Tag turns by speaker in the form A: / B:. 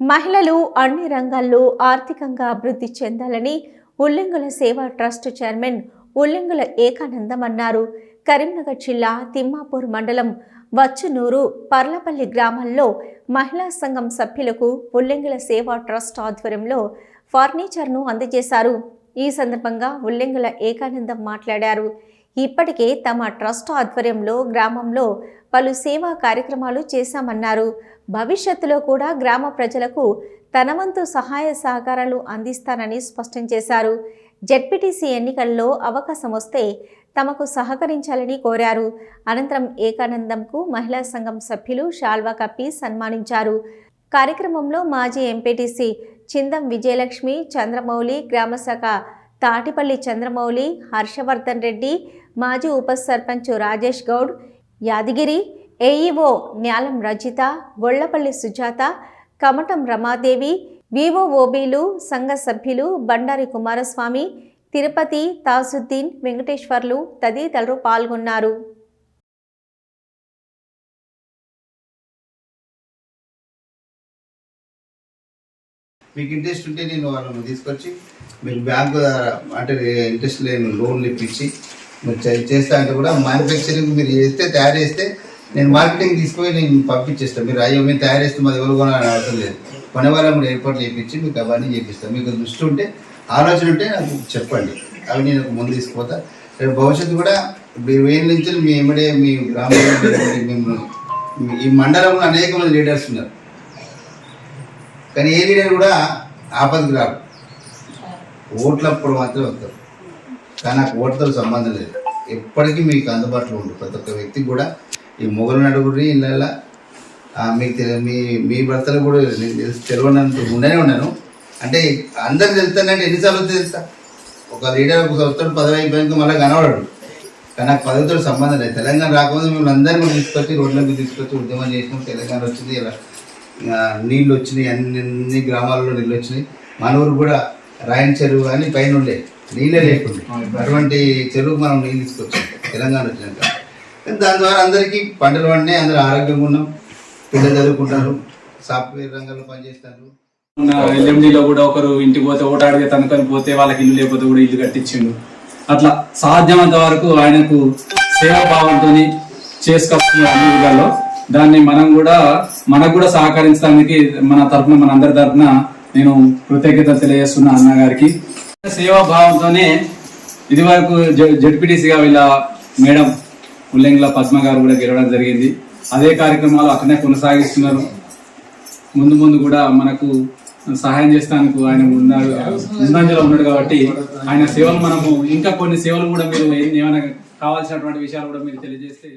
A: మహిళలు అన్ని రంగాల్లో ఆర్థికంగా అభివృద్ధి చెందాలని ఉల్లింగుల సేవా ట్రస్ట్ చైర్మన్ ఉల్లింగుల ఏకానందం అన్నారు. కరీంనగర్ జిల్లా తిమ్మాపూర్ మండలం వచ్చునూరు పర్లపల్లి గ్రామాల్లో మహిళా సంఘం సభ్యులకు ఉల్లింగుల సేవా ట్రస్ట్ ఆధ్వర్యంలో ఫర్నిచర్ను అందజేశారు. ఈ సందర్భంగా ఉల్లింగుల ఏకానందం మాట్లాడారు. ఇప్పటికే తమ ట్రస్ట్ ఆధ్వర్యంలో గ్రామంలో పలు సేవా కార్యక్రమాలు చేశామన్నారు. భవిష్యత్తులో కూడా గ్రామ ప్రజలకు తనవంతు సహాయ సహకారాలు అందిస్తానని స్పష్టం చేశారు. జడ్పీటీసీ ఎన్నికల్లో అవకాశం వస్తే తమకు సహకరించాలని కోరారు. అనంతరం ఏకానందంకు మహిళా సంఘం సభ్యులు షాల్వా కప్పి సన్మానించారు. కార్యక్రమంలో మాజీ ఎంపీటీసీ చిందం విజయలక్ష్మి చంద్రమౌళి గ్రామశాఖ తాటిపల్లి చంద్రమౌళి హర్షవర్ధన్ రెడ్డి మాజీ ఉప సర్పంచ్ రాజేష్ గౌడ్ యాదగిరి ఏఈఓ న్యాలం రజిత గొళ్ళపల్లి సుజాత కమటం రమాదేవి వివోఓబీలు సంఘ సభ్యులు బండారి కుమారస్వామి తిరుపతి తాసుద్దీన్ వెంకటేశ్వర్లు తదితరులు పాల్గొన్నారు.
B: మీకు ఇంట్రెస్ట్ ఉంటే నేను వాళ్ళని తీసుకొచ్చి మీరు బ్యాంకు ద్వారా అంటే ఇంట్రెస్ట్ లేని లోన్లు ఇప్పించి మీరు చే- చేస్తా అంటే కూడా మ్యానుఫ్యాక్చరింగ్ మీరు చేస్తే తయారు చేస్తే నేను మార్కెటింగ్ తీసుకొని నేను పంపించేస్తాను మీరు అయ్యో మీరు తయారు చేస్తే మాది ఎవరు కొనాలని అవసరం లేదు. కొనే కూడా ఏర్పాటు చేయించి మీకు అవన్నీ చేపిస్తాను మీకు దృష్టి ఉంటే ఆలోచన ఉంటే నాకు చెప్పండి. అవి నేను ముందు తీసుకుపోతా. రేపు భవిష్యత్తు కూడా మీరు వేల నుంచి మీ ఎమ్మడే మీ గ్రామంలో మిమ్మల్ని ఈ మండలంలో అనేక మంది లీడర్స్ ఉన్నారు. కానీ ఏ లీడర్ కూడా ఆపదకు రాడు. ఓట్లప్పుడు మాత్రమే వస్తారు. కానీ నాకు ఓట్లతో సంబంధం లేదు. ఎప్పటికీ మీకు అందుబాటులో ఉండు. ప్రతి ఒక్క వ్యక్తికి కూడా ఈ మొగలు నడుగురి ఇళ్ళ మీకు తెలి- మీ మీ భర్తలు కూడా నేను తెలిసి తెలియనంత ఉండనే. ఉన్నాను అంటే అందరికి తెలుస్తానంటే ఎన్నిసార్లు తెలుస్తా? ఒక లీడర్ ఒక వస్తాడు పదవి అయిపోయాక మళ్ళీ కనబడడు. కానీ నాకు పదవితో సంబంధం లేదు. తెలంగాణ రాకముందు మిమ్మల్ని అందరినీ తీసుకొచ్చి రోడ్లకి తీసుకొచ్చి ఉద్యమం చేసినాం. తెలంగాణ వచ్చింది ఇలా నీళ్ళు వచ్చినాయి అన్ని అన్ని గ్రామాల్లో నీళ్ళు వచ్చినాయి. మన ఊరు కూడా రాయన్ చెరువు అని పైన ఉండే నీళ్ళే లేకుండా. అటువంటి చెరువుకు మనం నీళ్ళు తీసుకొచ్చాం తెలంగాణ వచ్చినాక. దాని ద్వారా అందరికీ పంటలు పండినాయి అందరూ ఆరోగ్యంగా ఉన్నాం పిల్లలు చదువుకుంటారు సాఫ్ట్వేర్ రంగంలో పనిచేస్తారు.
C: ఎల్ఎండిలో కూడా ఒకరు ఇంటికి పోతే ఓట అడిగే తనుకొని పోతే వాళ్ళకి ఇల్లు లేకపోతే కూడా ఇల్లు కట్టించిండు. అట్లా సాధ్యమంత వరకు ఆయనకు సేవాభావంతో చేసుకొస్తున్న అన్ని ఊళ్ళలో దాన్ని మనం కూడా మనకు కూడా సహకరించడానికి మన తరఫున మన అందరి తరఫున నేను కృతజ్ఞత తెలియజేస్తున్నా అన్న గారికి సేవాభావంతోనే ఇది వరకు జడ్పీటీసీగా వీళ్ళ మేడం ఉల్లంగిల పద్మ గారు కూడా గెలవడం జరిగింది. అదే కార్యక్రమాలు అక్కడనే కొనసాగిస్తున్నారు. ముందు ముందు కూడా మనకు సహాయం చేస్తానికి ఆయన ఉన్నారు. ముందంజలో ఉన్నాడు కాబట్టి ఆయన సేవలు మనము ఇంకా కొన్ని సేవలు కూడా మీరు ఏమైనా కావాల్సినటువంటి విషయాలు కూడా మీరు తెలియజేస్తే